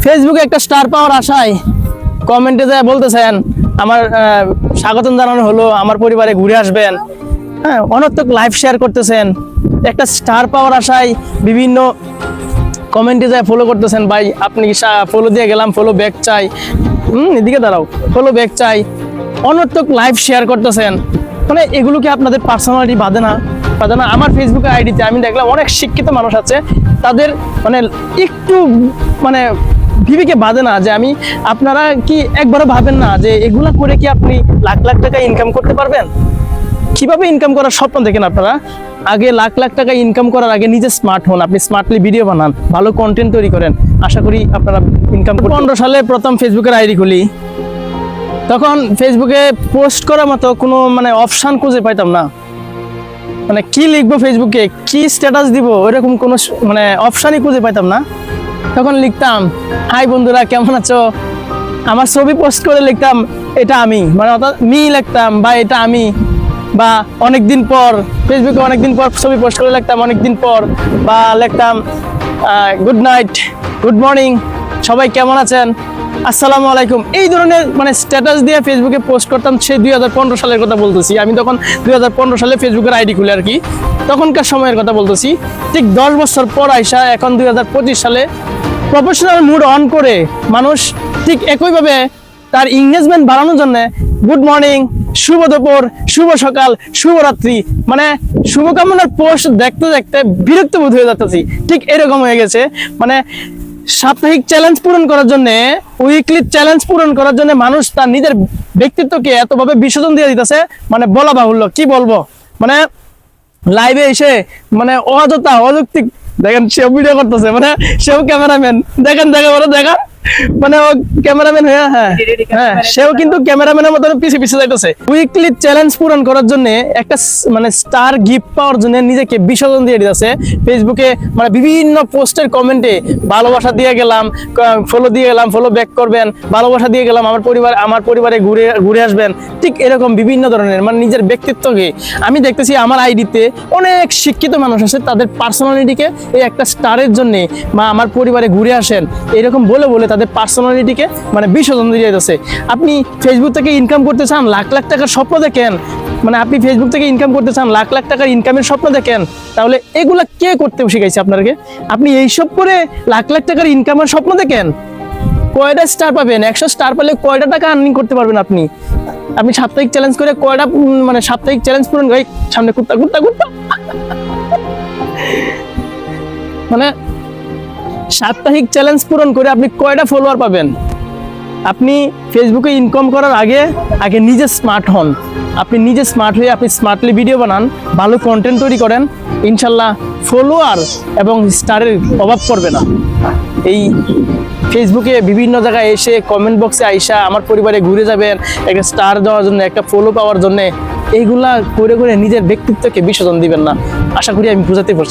ফেসবুকে একটা স্টার পাওয়ার আশায় কমেন্টে যায় বলতেছেন আমার আহ, স্বাগতম জানানো হলো আমার পরিবারে ঘুরে আসবেন। হ্যাঁ অনর্থক লাইভ শেয়ার করতেছেন। একটা স্টার পাওয়ার আশায় বিভিন্ন কমেন্টে যায় ফলো করতেছেন ভাই আপনি ফলো দিয়ে গেলাম ফলো ব্যাক চাই। হুম এদিকে দাঁড়াও ফলো ব্যাক চাই। অনর্থক লাইভ শেয়ার করতেছেন। মানে এগুলো কি আপনাদের পার্সোনালিটি বাঁধে না? বাঁধে না, আমার ফেসবুকে আইডিতে আমি দেখলাম অনেক শিক্ষিত মানুষ আছে, তাদের মানে একটু মানে বিবেকে বাঁধে না যে আমি, আপনারা কি একবারও ভাবেন না যে এগুলা করে কি আপনি লাখ লাখ টাকা ইনকাম করতে পারবেন? কীভাবে ইনকাম করার স্বপ্ন দেখেন আপনারা? আগে লাখ লাখ টাকা ইনকাম করার আগে নিজে স্মার্ট হন, আপনি স্মার্টলি ভিডিও বানান, ভালো কন্টেন্ট তৈরি করেন। আশা করি আপনারা ইনকাম পনেরো সালে প্রথম ফেসবুকের আইডি খুলি। তখন ফেসবুকে পোস্ট করার মতো কোনো মানে অপশান খুঁজে পাইতাম না। মানে কি লিখব ফেসবুকে কি স্ট্যাটাস দিব? ওইরকম কোনো মানে অপশানই খুঁজে পাইতাম না। তখন লিখতাম হাই বন্ধুরা, কেমন আছো? আমার ছবি পোস্ট করে লিখতাম, এটা আমি। মানে অর্থাৎ মি লিখতাম, বা এটা আমি। বা অনেকদিন পর ফেসবুকে অনেকদিন পর ছবি পোস্ট করে লিখতাম, অনেকদিন পর। বা লিখতাম গুড নাইট গুড মর্নিং সবাই কেমন আছেন? আসসালামু আলাইকুম। এই ধরনের মানে স্ট্যাটাস দিয়ে ফেসবুকে পোস্ট করতাম, সে দুই হাজার পনেরো সালের কথা বলতেছি। আমি তখন দুই হাজার পনেরো সালে ফেসবুকের আইডি খুলে আর কি। তখনকার সময়ের কথা বলতেছি। ঠিক দশ বছর পর আইসা এখন দুই হাজার পঁচিশ সালে প্রফেশনাল মুড অন করে মানুষ ঠিক একইভাবে তার ইংগেজমেন্ট বাড়ানোর জন্য গুড মর্নিং শুভ দুপুর, শুভ সকাল শুভরাত্রি মানে শুভকামনার পোস্ট দেখতে দেখতে বিরক্ত বোধ হয়ে যাচ্ছি। ঠিক এরকম হয়ে গেছে। মানে সাপ্তাহিক চ্যালেঞ্জ পূরণ করার জন্য উইকলি চ্যালেঞ্জ পূরণ করার জন্য মানুষ তার নিজের ব্যক্তিত্বকে এতভাবে বিসর্জন দিয়ে দিতেছে মানে বলা বাহুল্য। কি বলব? মানে লাইভে এসে মানে অযথা অযৌক্তিক, দেখেন সেও ভিডিও করতেছে মানে সেও ক্যামেরাম্যান দেখেন দেখেন বলো দেখেন। মানে ও ক্যামেরাম্যান হয়ে হ্যাঁ হ্যাঁ সেও কিন্তু ক্যামেরাম্যানের মতন পিছিয়ে পিছিয়ে যাইতেছে। উইকলি চ্যালেঞ্জ পূরণ করার জন্য একটা মানে স্টার গিফট পাওয়ার জন্য নিজেকে বিসর্জন দিয়ে দিতেছে। ফেসবুকে মানে বিভিন্ন পোস্টের কমেন্টে ভালোবাসা দিয়ে গেলাম ফলো দিয়ে গেলাম ফলো ব্যাক করবেন, ভালোবাসা দিয়ে গেলাম, আমার পরিবার, আমার পরিবারে ঘুরে ঘুরে আসবেন। ঠিক এরকম বিভিন্ন ধরনের মানে নিজের ব্যক্তিত্বকে আমি দেখতেছি আমার আইডিতে অনেক শিক্ষিত মানুষ আছে, তাদের পার্সোনালিটিকে এই একটা স্টারের জন্য বা আমার পরিবারে ঘুরে আসেন, এরকম বলে বলে তাদের পার্সোনালিটিকে মানে বিসর্জন দিয়ে যাচ্ছে আপনি ফেসবুক থেকে ইনকাম করতে চান, লাখ লাখ টাকার স্বপ্ন দেখেন মানে আপনি ফেসবুক থেকে ইনকাম করতে চান, লাখ লাখ টাকার ইনকামের স্বপ্ন দেখেন, তাহলে এগুলা কে করতে শিখাইছে আপনাকে? আপনি এইসব করে লাখ লাখ টাকার ইনকামের স্বপ্ন দেখেন, কয়টা স্টার পাবেন? একশো স্টার পেলে কয়টা টাকা আর্নিং করতে পারবেন আপনি? আপনি সাপ্তাহিক চ্যালেঞ্জ করে কয়টা মানে সাপ্তাহিক চ্যালেঞ্জ পূরণ সামনে কুত্তা কুত্তা কুত্তা। মানে সাপ্তাহিক চ্যালেঞ্জ পূরণ করে আপনি কয়টা ফলোয়ার পাবেন? আপনি ফেসবুকে ইনকাম করার আগে আগে নিজে স্মার্ট হন। আপনি নিজে স্মার্ট হয়ে আপনি স্মার্টলি ভিডিও বানান, ভালো কন্টেন্ট তৈরি করেন, ইনশাল্লাহ ফলোয়ার এবং স্টারের অভাব পড়বে না। এই ফেসবুকে বিভিন্ন জায়গায় এসে কমেন্ট বক্সে আইসা আমার পরিবারে ঘুরে যাবেন, একটা স্টার দেওয়ার জন্য, একটা ফলো পাওয়ার জন্য এইগুলা করে করে নিজের ব্যক্তিত্বকে বিসর্জন দিবেন না। আশা করি আমি বুঝাতে পারছি।